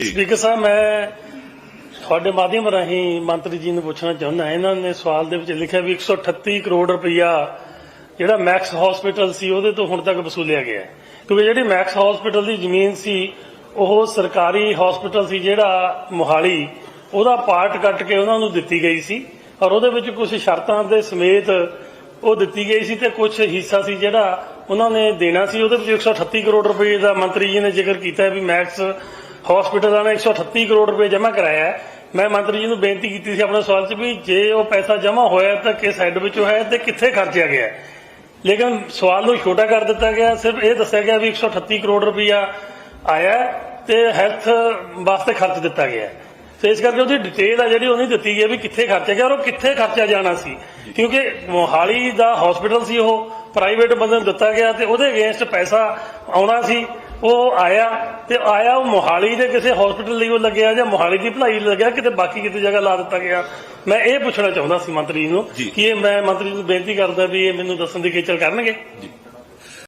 Speaker ਸਾਹਿਬ, ਮੈਂ ਤੁਹਾਡੇ ਮਾਧਿਅਮ ਰਾਹੀਂ ਮੰਤਰੀ ਜੀ ਨੂੰ ਪੁੱਛਣਾ ਚਾਹੁੰਦਾ ਇਹਨਾਂ ਨੇ ਸਵਾਲ ਦੇ ਵਿੱਚ ਲਿਖਿਆ ਵੀ 138 ਕਰੋੜ ਰੁਪਇਆ ਜਿਹੜਾ ਮੈਕਸ ਹਸਪੀਟਲ ਸੀ, ਉਹਦੇ ਤੋਂ ਹੁਣ ਤੱਕ ਵਸੂਲਿਆ ਗਿਆ ਕਿਉਂਕਿ ਜਿਹੜੀ ਮੈਕਸ ਹਸਪੀਟਲ ਦੀ ਜ਼ਮੀਨ ਸੀ, ਉਹ ਸਰਕਾਰੀ ਹਸਪੀਟਲ ਸੀ ਜਿਹੜਾ ਮੋਹਾਲੀ, ਉਹਦਾ ਪਾਰਟ ਕੱਟ ਕੇ ਉਹਨਾਂ ਨੂੰ ਦਿੱਤੀ ਗਈ ਸੀ ਔਰ ਉਹਦੇ ਵਿੱਚ ਕੁਝ ਸ਼ਰਤਾਂ ਦੇ ਸਮੇਤ ਉਹ ਦਿੱਤੀ ਗਈ ਸੀ ਤੇ ਕੁਝ ਹਿੱਸਾ ਸੀ ਜਿਹੜਾ ਉਹਨਾਂ ਨੇ ਦੇਣਾ ਸੀ। ਉਹਦੇ ਵਿੱਚ 138 ਕਰੋੜ ਰੁਪਏ ਦਾ ਮੰਤਰੀ ਜੀ ਨੇ ਜ਼ਿਕਰ ਕੀਤਾ ਹੈ ਵੀ ਮੈਕਸ ਹਸਪੀਟਲ ਨੇ 138 ਕਰੋੜ ਰੁਪਏ ਜਮ੍ਹਾਂ ਕਰਾਇਆ ਹੈ। ਮੈਂ ਮੰਤਰੀ ਜੀ ਨੂੰ ਬੇਨਤੀ ਕੀਤੀ ਸੀ ਆਪਣੇ ਸਵਾਲ 'ਚ ਵੀ ਜੇ ਉਹ ਪੈਸਾ ਜਮ੍ਹਾਂ ਹੋਇਆ ਤਾਂ ਕਿਸ ਹੈੱਡ ਵਿੱਚੋਂ ਹੈ ਤੇ ਕਿੱਥੇ ਖਰਚਿਆ ਗਿਆ ਲੇਕਿਨ ਸਵਾਲ ਨੂੰ ਛੋਟਾ ਕਰ ਦਿੱਤਾ ਗਿਆ। ਸਿਰਫ ਇਹ ਦੱਸਿਆ ਗਿਆ ਵੀ 138 ਕਰੋੜ ਰੁਪਇਆ ਆਇਆ ਤੇ ਹੈਲਥ ਵਾਸਤੇ ਖਰਚ ਦਿੱਤਾ ਗਿਆ ਤੇ ਇਸ ਕਰਕੇ ਉਹਦੀ ਡਿਟੇਲ ਆ ਜਿਹੜੀ ਉਹ ਨਹੀਂ ਦਿੱਤੀ ਗਈ ਵੀ ਕਿੱਥੇ ਖਰਚਿਆ ਗਿਆ ਔਰ ਉਹ ਕਿੱਥੇ ਖਰਚਿਆ ਜਾਣਾ ਸੀ। ਕਿਉਂਕਿ ਮੋਹਾਲੀ ਦਾ ਹਸਪੀਟਲ ਸੀ ਉਹ। ਪ੍ਰਾਈਵੇਟ ਬੰਦੇ ਨੂੰ ਦਿੱਤਾ ਗਿਆ ਤੇ ਉਹਦੇ ਅਗੇਂਸਟ ਪੈਸਾ ਆਉਣਾ ਸੀ। ਉਹ ਆਇਆ ਤੇ ਆਇਆ ਉਹ ਮੋਹਾਲੀ ਦੇ ਕਿਸੇ ਹਸਪੀਟਲ ਲਈ ਉਹ ਲੱਗਿਆ ਜਾਂ ਮੋਹਾਲੀ ਦੀ ਭਲਾਈ ਲਈ ਲੱਗਿਆ ਕਿਤੇ ਬਾਕੀ ਕਿਤੇ ਜਗ੍ਹਾ ਲਾ ਦਿੱਤਾ ਗਿਆ। ਮੈਂ ਇਹ ਪੁੱਛਣਾ ਚਾਹੁੰਦਾ ਸੀ ਮੰਤਰੀ ਨੂੰ। ਕਿ ਇਹ ਮੈਂ ਮੰਤਰੀ ਨੂੰ ਬੇਨਤੀ ਕਰਦਾ ਵੀ ਇਹ ਮੈਨੂੰ ਦੱਸਣ ਦੀ ਖੇਚਲ ਕਰਨਗੇ। ਜੀ।